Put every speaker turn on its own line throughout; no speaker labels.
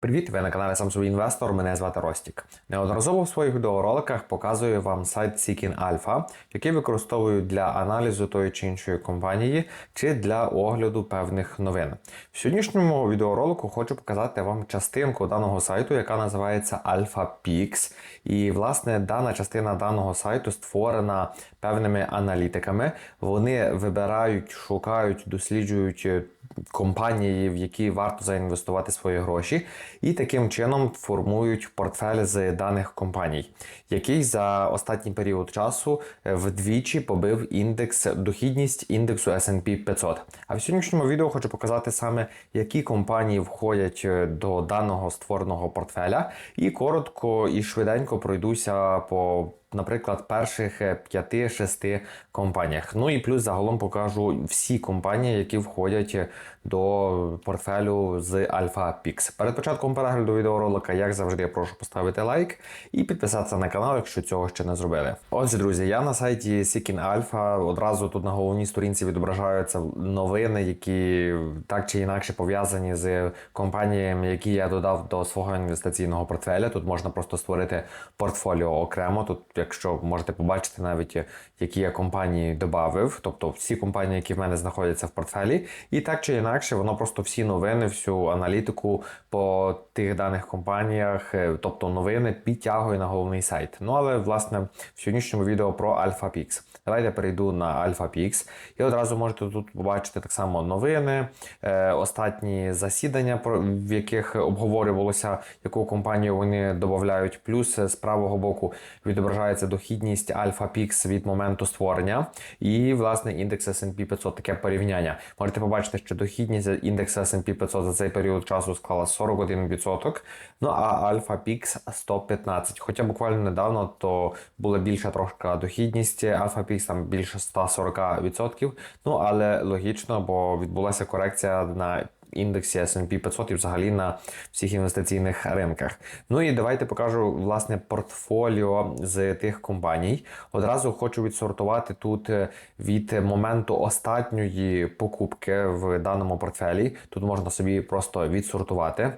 Привіт, ви на каналі собі інвестор. Мене звати Ростік. Неодноразово в своїх відеороликах показую вам сайт Seeking Alpha, який використовую для аналізу тої чи іншої компанії чи для огляду певних новин. В сьогоднішньому відеоролику хочу показати вам частинку даного сайту, яка називається Alpha Pix. І власне дана частина даного сайту створена певними аналітиками. Вони вибирають, шукають, досліджують компанії, в які варто заінвестувати свої гроші, і таким чином формують портфель з даних компаній, який за останній період часу е, вдвічі побив індекс дохідність індексу S&P 500. А в сьогоднішньому відео хочу показати саме, які компанії входять е, до даного створеного портфеля, і коротко і швиденько пройдуся по наприклад, перших 5-6 компаніях. Ну і плюс загалом покажу всі компанії, які входять до портфелю з Alpha Pix. Перед початком перегляду відеоролика, як завжди, я прошу поставити лайк і підписатися на канал, якщо цього ще не зробили. Отже, друзі, я на сайті Seeking Alpha. Одразу тут на головній сторінці відображаються новини, які так чи інакше пов'язані з компаніями, які я додав до свого інвестиційного портфеля. Тут можна просто створити портфоліо окремо. Тут якщо можете побачити навіть, які я компанії додав, тобто всі компанії, які в мене знаходяться в портфелі, і так чи інакше, воно просто всі новини, всю аналітику по тих даних компаніях, е, тобто новини підтягує на головний сайт. Ну але власне в сьогоднішньому відео про AlphaPix. Давайте перейду на AlphaPix. І одразу можете тут побачити так само новини, е, останні засідання, в яких обговорювалося, яку компанію вони додають. Плюс з правого боку відображається дохідність AlphaPix від моменту створення. І, власне, індекс S&P 500, таке порівняння. Можете побачити, що дохідність індексу S&P 500 за цей період часу склала 41%. Ну а AlphaPix 115. Хоча буквально недавно то була більша трошка дохідність AlphaPix якийсь там більше 140%. Ну але логічно, бо відбулася корекція на індексі S&P 500 і взагалі на всіх інвестиційних ринках. Ну і давайте покажу власне портфоліо з тих компаній. Одразу хочу відсортувати тут е, від моменту останньої покупки в даному портфелі. Тут можна собі просто відсортувати.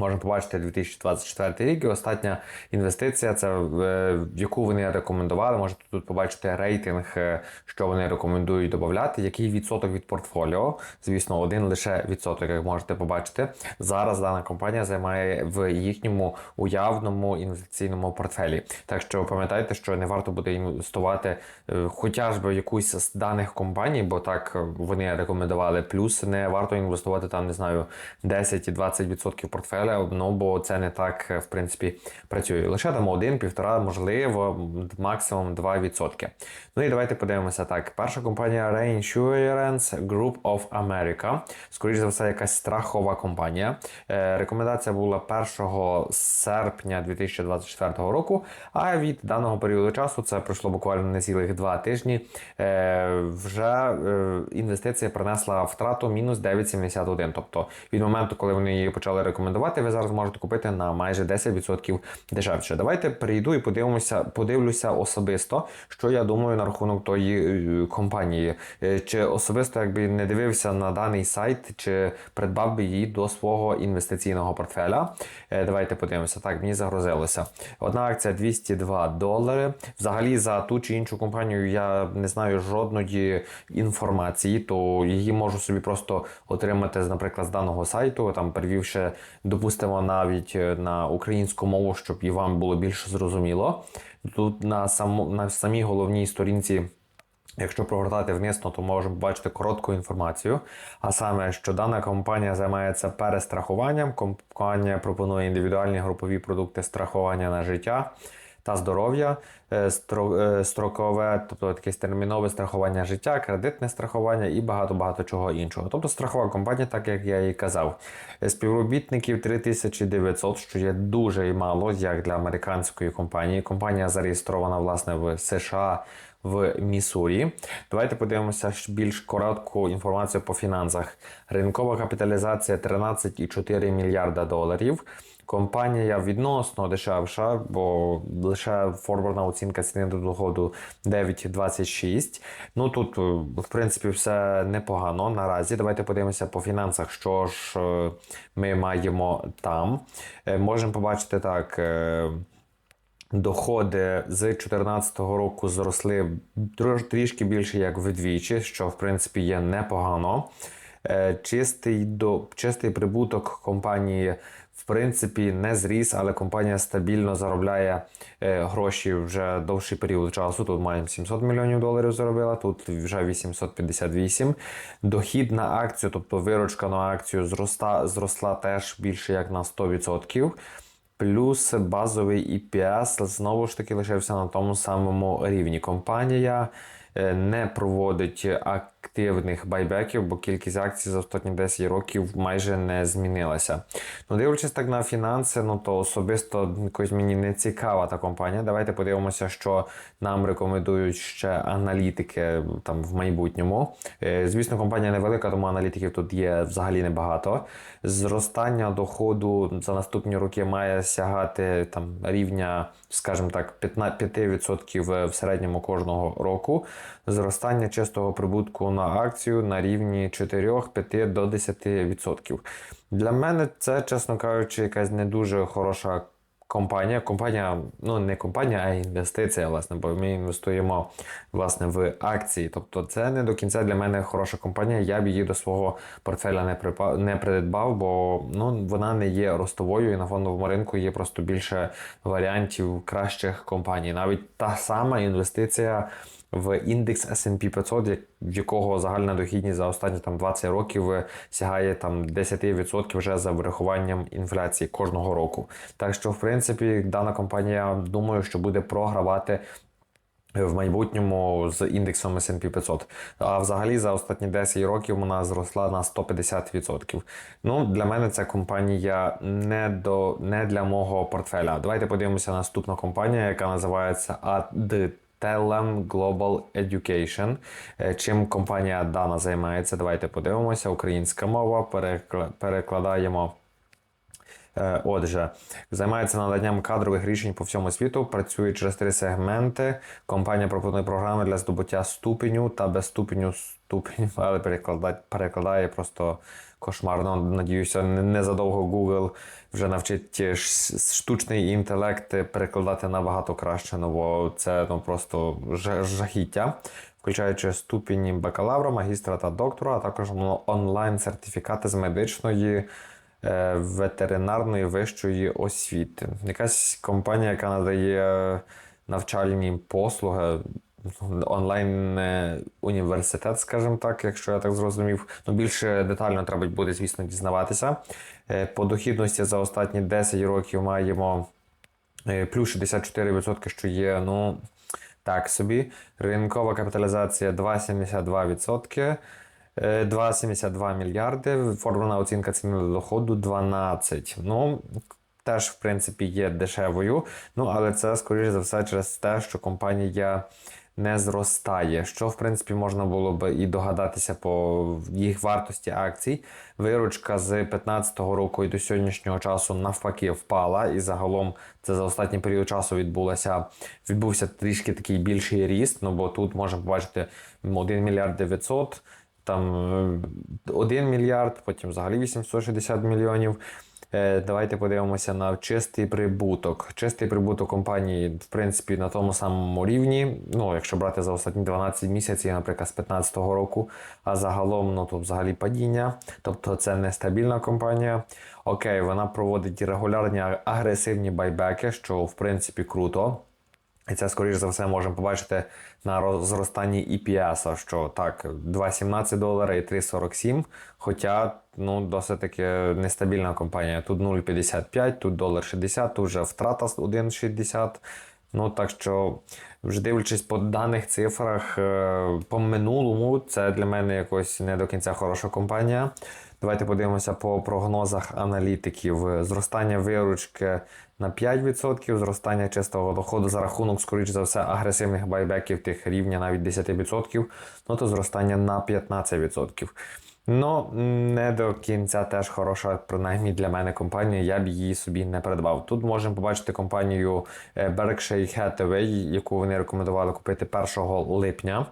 Можна побачити 2024 рік. І остання інвестиція, це в яку вони рекомендували. Можете тут побачити рейтинг, е, що вони рекомендують додати, який відсоток від портфоліо. Звісно, один лише відсоток, як можете побачити. Зараз дана компанія займає в їхньому уявному інвестиційному портфелі. Так що пам'ятайте, що не варто буде інвестувати е, хоча в якусь з даних компаній, бо так вони рекомендували. Плюс не варто інвестувати там, не знаю, 10-20% портфеля ну бо це не так в принципі працює. Лише там один, півтора, можливо, максимум 2%. Ну і давайте подивимося так. Перша компанія Reinsurance Group of America. Скоріше за все, якась страхова компанія. Е, рекомендація була 1 серпня 2024 року. А від даного періоду часу це пройшло буквально не цілих два тижні. Е, вже е, інвестиція принесла втрату мінус 9,71. Тобто від моменту, коли вони її почали рекомендувати придбати, ви зараз можете купити на майже 10% дешевше. Давайте перейду і подивимося, подивлюся особисто, що я думаю на рахунок тої е, компанії. Е, чи особисто якби не дивився на даний сайт, чи придбав би її до свого інвестиційного портфеля. Е, давайте подивимося. Так, мені загрузилося. Одна акція 202 долари. Взагалі за ту чи іншу компанію я не знаю жодної інформації, то її можу собі просто отримати, наприклад, з даного сайту, там перевівши до допустимо, навіть е, на українську мову, щоб і вам було більше зрозуміло. Тут на сам, на самій головній сторінці. Якщо прогортати вмісно, то можемо побачити коротку інформацію. А саме, що дана компанія займається перестрахуванням, компанія пропонує індивідуальні групові продукти страхування на життя та здоров'я, е, е, строкове, тобто таке термінове страхування життя, кредитне страхування і багато-багато чого іншого. Тобто страхова компанія, так як я і казав. Співробітників 3900, що є дуже мало, як для американської компанії. Компанія зареєстрована власне в США в Міссурі. Давайте подивимося більш коротку інформацію по фінансах. Ринкова капіталізація 13,4 мільярда доларів. Компанія відносно дешевша, бо лише форвардна оцінка ціни до доходу 9,26. Ну тут, е, в принципі, все непогано наразі. Давайте подивимося по фінансах, що ж е, ми маємо там. Е, Можемо побачити так. Доходи з 2014 року зросли трішки більше як вдвічі, що в принципі є непогано. Чистий, до, чистий прибуток компанії в принципі не зріс, але компанія стабільно заробляє е, гроші вже довший період часу. Тут маємо 700 мільйонів доларів заробила, тут вже 858. Дохід на акцію, тобто виручка на акцію, зроста, зросла теж більше як на 100%. Плюс базовий EPS знову ж таки лишився на тому самому рівні. Компанія не проводить активних байбеків, бо кількість акцій за останні 10 років майже не змінилася. Ну, дивлячись так на фінанси, ну то особисто якось мені не цікава та компанія. Давайте подивимося, що нам рекомендують ще аналітики там в майбутньому. Е, Звісно, компанія невелика, тому аналітиків тут є взагалі небагато. Зростання доходу за наступні роки має сягати там рівня, скажімо так, 15 5% в середньому кожного року. Зростання чистого прибутку на акцію на рівні 4-5 до 10%. Для мене це, чесно кажучи, якась не дуже хороша компанія. Компанія, ну не компанія, а інвестиція, власне, бо ми інвестуємо власне в акції. Тобто, це не до кінця для мене хороша компанія. Я б її до свого портфеля не припа- не придбав, бо ну вона не є ростовою, і на фондовому ринку є просто більше варіантів кращих компаній. Навіть та сама інвестиція. В індекс S&P 500, в якого загальна дохідність за останні там 20 років е, сягає там 10% вже за врахуванням інфляції кожного року. Так що, в принципі, дана компанія думаю, що буде програвати в майбутньому з індексом S&P 500. А взагалі за останні 10 років вона зросла на 150%. Ну, для мене ця компанія не, до, не для мого портфеля. Давайте подивимося на наступну компанію, яка називається Adtalem Global Education. Е, Чим компанія дана займається? Давайте подивимося. Українська мова. Перекла- Перекладаємо. Е, Отже, займається наданням кадрових рішень по всьому світу, працює через три сегменти. Компанія пропонує програми для здобуття ступеню та без ступеню ступеню, але перекладає, перекладає просто кошмарно. Надіюся, незадовго Google вже навчить штучний інтелект перекладати набагато краще, ну бо це ну, просто жахіття. Включаючи ступені бакалавра, магістра та доктора, а також онлайн сертифікати з медичної е, ветеринарної вищої освіти. Якась компанія, яка надає навчальні послуги, онлайн е, університет, скажімо так, якщо я так зрозумів. Ну, більше детально треба буде, звісно, дізнаватися. Е, По дохідності за останні 10 років маємо е, плюс 64%, що є, ну. Так собі. Ринкова капіталізація 2,72%. Е, 2,72 мільярди. Формульна оцінка ціни до доходу 12. Ну, теж, в принципі, є дешевою. Ну, але це, скоріш за все, через те, що компанія не зростає, що, в принципі, можна було би і догадатися по їх вартості акцій. Виручка з 2015 року і до сьогоднішнього часу навпаки впала, і загалом це за останній період часу відбулося, відбувся трішки такий більший ріст. Ну бо тут можемо побачити 1 мільярд 900, там е, 1 мільярд, потім взагалі 860 мільйонів. Е, Давайте подивимося на чистий прибуток. Чистий прибуток компанії, в принципі, на тому самому рівні. Ну, якщо брати за останні 12 місяців, наприклад, з 2015 року, а загалом, ну тут взагалі падіння. Тобто це нестабільна компанія. Окей, вона проводить регулярні агресивні байбеки, що в принципі круто. І це, скоріш за все, можемо побачити на зростанні EPS, що так, 2,17 долара і 3,47. Хоча ну, досить таки нестабільна компанія. Тут 0,55, тут долар 60, тут вже втрата 1,60. Ну так що, вже дивлячись по даних цифрах, е, по минулому, це для мене якось не до кінця хороша компанія. Давайте подивимося по прогнозах аналітиків. Зростання виручки на 5%, зростання чистого доходу за рахунок, скоріш за все, агресивних байбеків тих рівня навіть 10%, ну то зростання на 15%. Ну, не до кінця теж хороша, принаймні для мене компанія, я б її собі не придбав. Тут можемо побачити компанію е, Berkshire Hathaway, яку вони рекомендували купити 1 липня.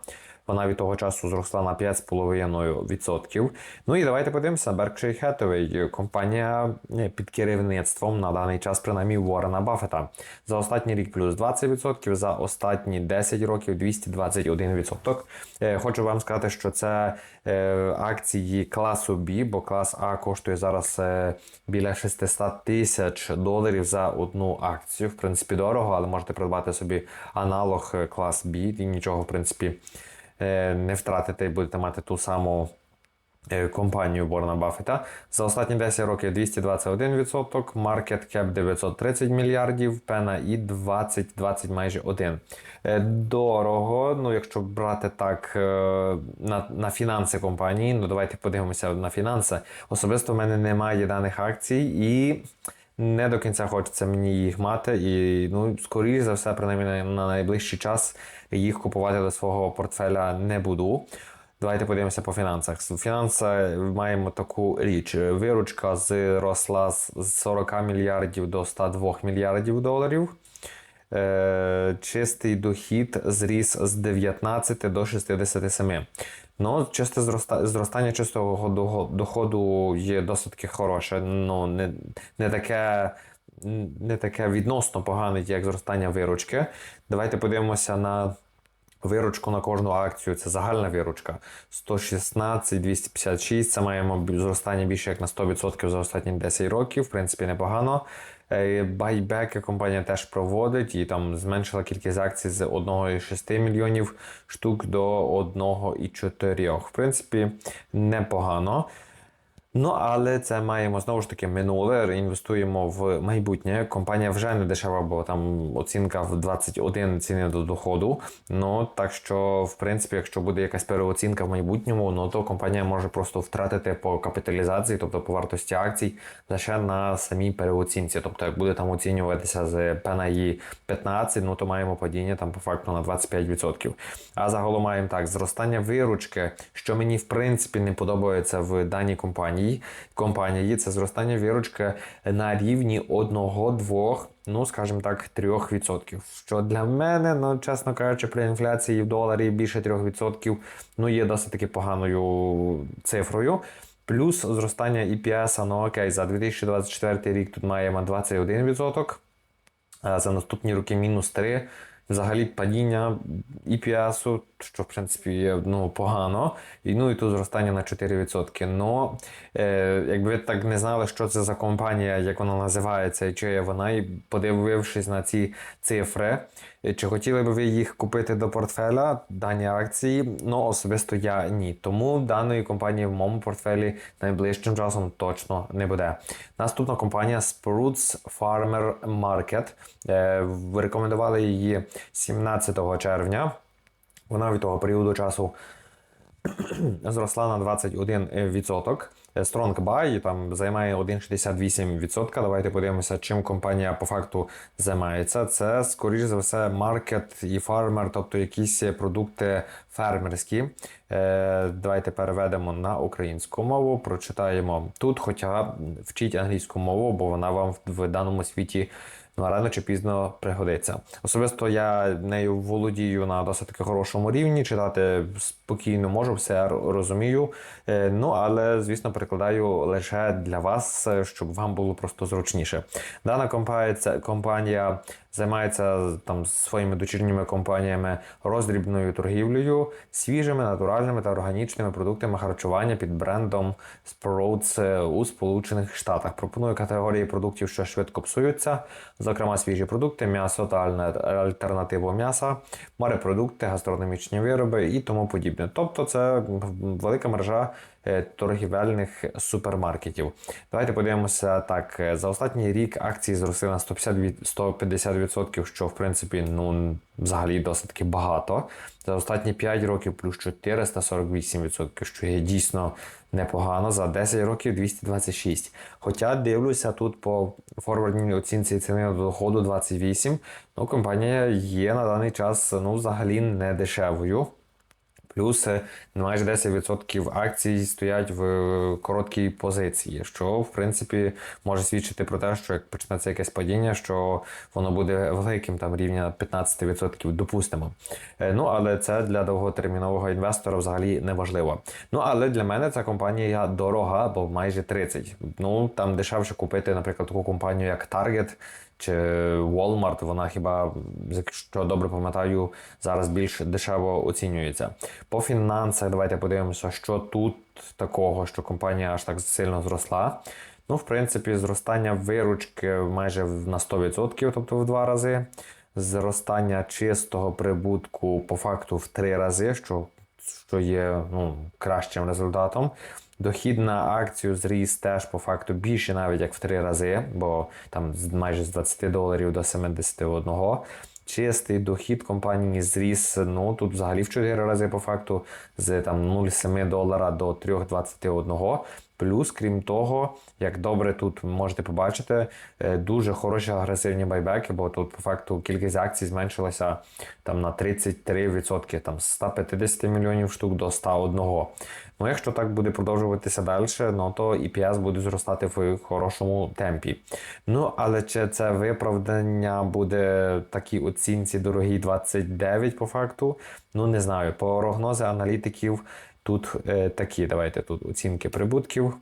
Вона від того часу зросла на 5,5%. Ну і давайте подивимося, Berkshire Hathaway, компанія е, під керівництвом на даний час, принаймні Уоррена Баффета. За останній рік плюс 20%, за останні 10 років 221%. Е, Хочу вам сказати, що це е, акції класу B, бо клас А коштує зараз біля 600 тисяч доларів за одну акцію. В принципі, дорого, але можете придбати собі аналог клас B і нічого, в принципі, не втратите і будете мати ту саму е, компанію Борна Баффета. За останні 10 років 221%, market cap 930 мільярдів, пена і 20, 20 майже 1. Е, Дорого, ну якщо брати так е, на, на фінанси компанії, ну давайте подивимося на фінанси. Особисто в мене немає даних акцій і не до кінця хочеться мені їх мати. І ну, скоріш за все, принаймні на, на найближчий час їх купувати до свого портфеля не буду. Давайте подивимося по фінансах. Фінанси маємо таку річ. Виручка зросла з 40 мільярдів до 102 мільярдів доларів. Е, чистий дохід зріс з 19 до 67. Ну, чисте зроста- зростання чистого доходу є досить хороше. Ну, не, не таке. Не таке відносно погане, як зростання виручки. Давайте подивимося на Виручку на кожну акцію це загальна виручка 116, 256. Це маємо зростання більше як на 100% за останні 10 років. В принципі, непогано. Е, Байбеки компанія теж проводить і там зменшила кількість акцій з 1,6 мільйонів штук до 1,4. В принципі, непогано. Ну, але це маємо знову ж таки минуле. Інвестуємо в майбутнє. Компанія вже не дешева, бо там оцінка в 21 ціни до доходу. Ну так що, в принципі, якщо буде якась переоцінка в майбутньому, ну то компанія може просто втратити по капіталізації, тобто по вартості акцій, лише на самій переоцінці. Тобто, як буде там оцінюватися з PNI 15, ну то маємо падіння там по факту на 25%. А загалом маємо так, зростання виручки, що мені в принципі не подобається в даній компанії. Компанії це зростання виручки на рівні 1-2, ну скажімо так, 3%. Що для мене, ну чесно кажучи, при інфляції в доларі більше 3%, ну є досить таки поганою цифрою. Плюс зростання EPS, ну окей, за 2024 рік тут маємо 21%, а за наступні роки мінус 3%. Взагалі падіння EPS, що в принципі є ну, погано, і ну і тут зростання на 4%. Ну, е, якби ви так не знали, що це за компанія, як вона називається і чи є вона, і подивившись на ці цифри, е, чи хотіли би ви їх купити до портфеля, дані акції? Ну, особисто я ні. Тому даної компанії в моєму портфелі найближчим часом точно не буде. Наступна компанія Sprouts Farmer Market. Е, рекомендували її 17 червня. Вона від того періоду часу зросла на 21%. Strong Buy там займає 1,68%. Давайте подивимося, чим компанія по факту займається. Це, скоріш за все, маркет і фармер, тобто якісь продукти фермерські. Е, Давайте переведемо на українську мову, прочитаємо тут, хоча вчіть англійську мову, бо вона вам в даному світі рано чи пізно пригодиться. Особисто я нею володію на досить таки хорошому рівні. Читати спокійно можу, все розумію. Е, Ну але звісно перекладаю лише для вас, е, щоб вам було просто зручніше. Дана компанія, займається там своїми дочірніми компаніями роздрібною торгівлею, свіжими, натуральними та органічними продуктами харчування під брендом Sprouts е, у Сполучених Штатах. Пропонує категорії продуктів, що швидко псуються, зокрема свіжі продукти, м'ясо та альтернативу м'яса, морепродукти, гастрономічні вироби і тому подібне. Тобто, це велика мережа торгівельних супермаркетів. Давайте подивимося так. е, За останній рік акції зросли на 150 від- 150%, що в принципі ну взагалі досить таки багато. За останні 5 років плюс 448%, що є дійсно непогано. За 10 років 226. Хоча дивлюся тут по форвардній оцінці ціни до доходу 28. Ну, компанія є на даний час ну, взагалі не дешевою. Плюс е, майже 10% акцій стоять в е, короткій позиції, що в принципі може свідчити про те, що як почнеться якесь падіння, що воно буде великим там рівня 15%, допустимо. Е, Ну але це для довготермінового інвестора взагалі не важливо. Ну але для мене ця компанія дорога, бо майже 30. Ну там дешевше купити, наприклад, таку компанію як Target чи Walmart, вона хіба, якщо добре пам'ятаю, зараз більш дешево оцінюється. По фінансах, давайте подивимося, що тут такого, що компанія аж так сильно зросла. Ну, в принципі, зростання виручки майже на 100%, тобто в два рази. Зростання чистого прибутку по факту в три рази, що, що є ну, кращим результатом. Дохід на акцію зріс теж по факту більше навіть як в три рази, бо там майже з 20 доларів до 71. Чистий дохід компанії зріс, ну тут взагалі в 4 рази по факту з там 0,7 долара до 3,21. Плюс, крім того, як добре тут можете побачити, е, дуже хороші агресивні байбеки, бо тут по факту кількість акцій зменшилася там на 33%, там з 150 мільйонів штук до 101. Ну, якщо так буде продовжуватися далі, ну то EPS буде зростати в хорошому темпі. Ну, але чи це виправдання буде такій оцінці дорогій 29 по факту? Ну, не знаю. Прогнози аналітиків тут е, такі. Давайте тут оцінки прибутків.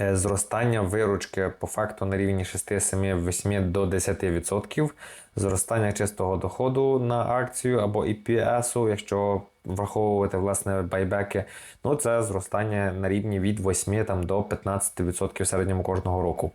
Е, Зростання виручки по факту на рівні 6, 7, 8 до 10%. Зростання чистого доходу на акцію або EPS, якщо враховувати власне байбеки, ну це зростання на рівні від 8 там, до 15% в середньому кожного року.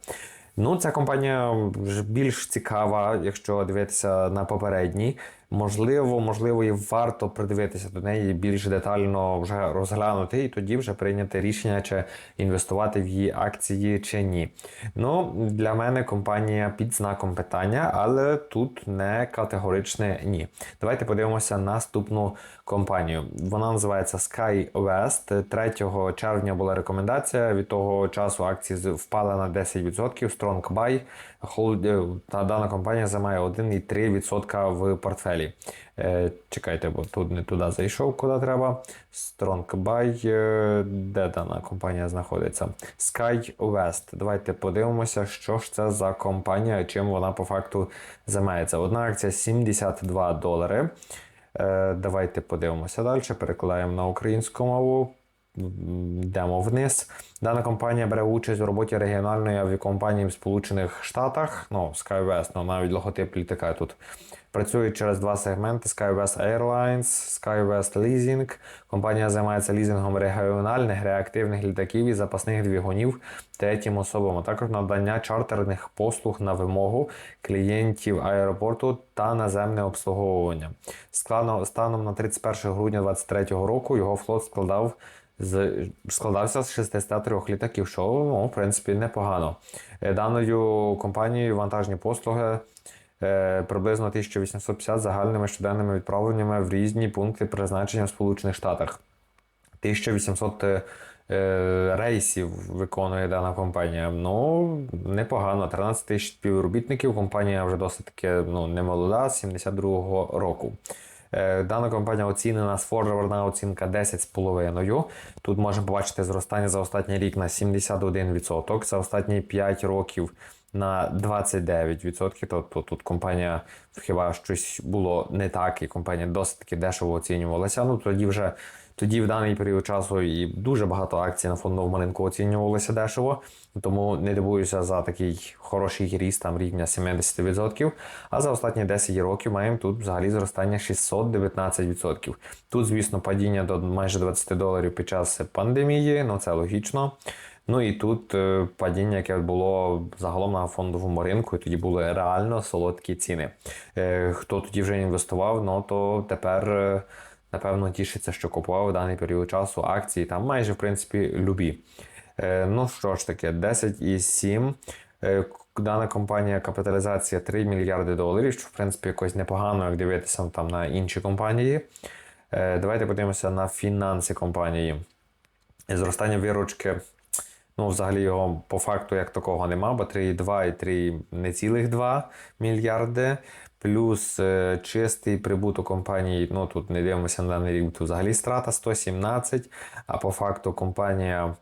Ну, ця компанія більш цікава, якщо дивитися на попередні. Можливо, можливо, і варто придивитися до неї більш детально вже розглянути, і тоді вже прийняти рішення, чи інвестувати в її акції чи ні. Ну, для мене компанія під знаком питання, але тут не категоричне ні. Давайте подивимося наступну компанію. Вона називається SkyWest. 3 червня була рекомендація. Від того часу акції впали на 10%. Strong Buy. Е, дана компанія займає 1,3% в портфелі. Е, чекайте, бо тут не туди зайшов, куди треба. StrongBuy, е, Де дана компанія знаходиться? SkyWest. Давайте подивимося, що ж це за компанія, чим вона по факту займається. Одна акція 72 долари. Е, давайте подивимося далі. Перекладаємо на українську мову. Йдемо вниз. Дана компанія бере участь у роботі регіональної авіакомпанії в Сполучених Штатах. Ну, SkyWest, ну навіть логотип літака тут. Працює через два сегменти: SkyWest Airlines, SkyWest Leasing. Компанія займається лізингом регіональних реактивних літаків і запасних двигунів третім особам, а також надання чартерних послуг на вимогу клієнтів аеропорту та наземне обслуговування. Складно- Станом на 31 грудня 2023 року його флот складав з складався з 603 літаків, що ну, в принципі непогано. Е, Даною компанією вантажні послуги е, приблизно 1850 загальними щоденними відправленнями в різні пункти призначення в Сполучених Штатах. 1800 е, рейсів виконує дана компанія. Ну, непогано. 13 тисяч співробітників. Компанія вже досить таки ну, не молода, з 72-го року. Е, Дана компанія оцінена з форвардна оцінка 10,5. Тут можемо побачити зростання за останній рік на 71%, за останні 5 років на 29%. Тобто тут компанія хіба щось було не так, і компанія досить таки дешево оцінювалася. Ну тоді вже тоді в даний період часу і дуже багато акцій на фондовому ринку оцінювалося дешево, тому не дивуюся за такий хороший ріст там рівня 70%. А за останні 10 років маємо тут взагалі зростання 619%. Тут, звісно, падіння до майже 20 доларів під час пандемії, ну це логічно. Ну і тут е, падіння, яке було загалом на фондовому ринку, і тоді були реально солодкі ціни. Е, Хто тоді вже інвестував, ну то тепер. Напевно, тішиться, що купував в даний період часу акції, там майже в принципі любі. Е, ну що ж таке, 10,7. Е, Дана компанія капіталізація 3 мільярди доларів, що в принципі якось непогано, як дивитися там на інші компанії. Е, Давайте подивимося на фінанси компанії. Зростання виручки, ну, взагалі його по факту як такого нема, бо 3,2 і 3 не цілих 2 мільярди. Плюс е, чистий прибуток компанії, ну тут не дивимося на даний рік, тут взагалі страта 117, а по факту компанія,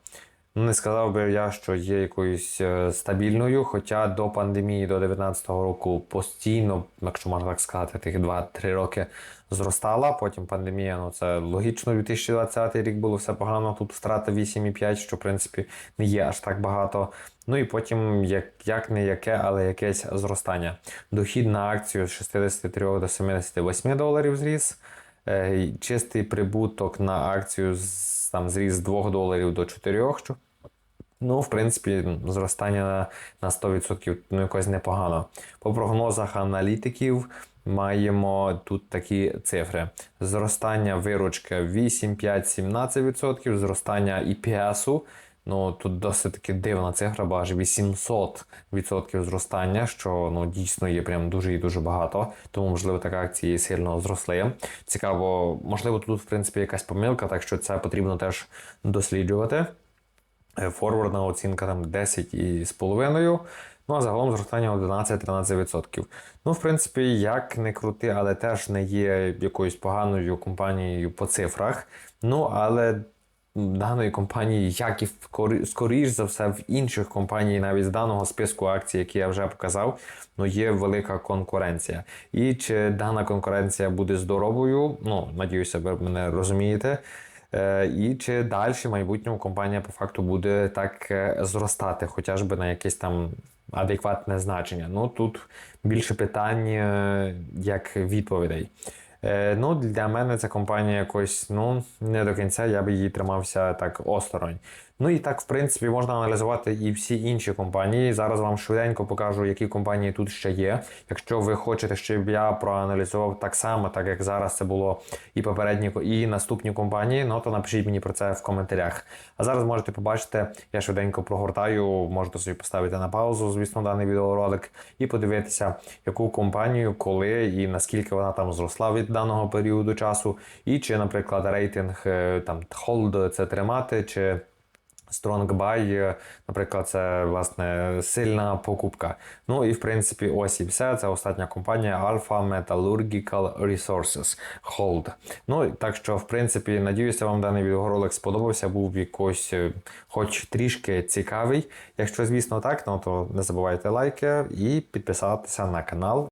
не сказав би я, що є якоюсь е, стабільною, хоча до пандемії, до 2019 року постійно, якщо можна так сказати, тих 2-3 роки зростала. Потім пандемія, ну це логічно, 2020 рік було все погано, тут втрата 8,5, що в принципі не є аж так багато. Ну і потім, як, як не яке, але якесь зростання. Дохід на акцію з 63 до 78 доларів зріс. Е, Чистий прибуток на акцію з, там, зріс з 2 доларів до 4, що Ну, в принципі, зростання на, на 100% ну, якось непогано. По прогнозах аналітиків маємо тут такі цифри: зростання виручки 8, 5, 17%, зростання EPS, ну тут досить таки дивна цифра, бо аж 800% зростання, що ну, дійсно є прям дуже і дуже багато. Тому, можливо, так акції сильно зросли. Цікаво, можливо, тут, в принципі, якась помилка, так що це потрібно теж досліджувати. Е, Форвардна оцінка там 10,5. Ну а загалом зростання 11-13%. Ну, в принципі, як не крути, але теж не є якоюсь поганою компанією по цифрах. Ну, але даної компанії, як і в скоріш за все в інших компаній, навіть з даного списку акцій, які я вже показав, ну є велика конкуренція. І чи дана конкуренція буде здоровою? Ну, надіюся, ви мене розумієте. Е, І чи далі в майбутньому компанія по факту буде так е, зростати, хоча ж би на якесь там адекватне значення. Ну тут більше питань, е, як відповідей. Ну, для мене ця компанія якось ну, не до кінця, я би її тримався так осторонь. Ну і так, в принципі, можна аналізувати і всі інші компанії. Зараз вам швиденько покажу, які компанії тут ще є. Якщо ви хочете, щоб я проаналізував так само, так як зараз це було і попередні, і наступні компанії, ну то напишіть мені про це в коментарях. А зараз можете побачити, я швиденько прогортаю, можете собі поставити на паузу, звісно, даний відеоролик, і подивитися, яку компанію, коли і наскільки вона там зросла від даного періоду часу, і чи, наприклад, рейтинг е, там hold це тримати, чи Strong buy, наприклад, це власне сильна покупка. Ну і в принципі, ось і все. Це остання компанія Alpha Metallurgical Resources Hold. Ну так що, в принципі, надіюся, вам даний відеоролик сподобався. Був якось, е, хоч трішки цікавий. Якщо, звісно, так, ну то не забувайте лайки і підписатися на канал.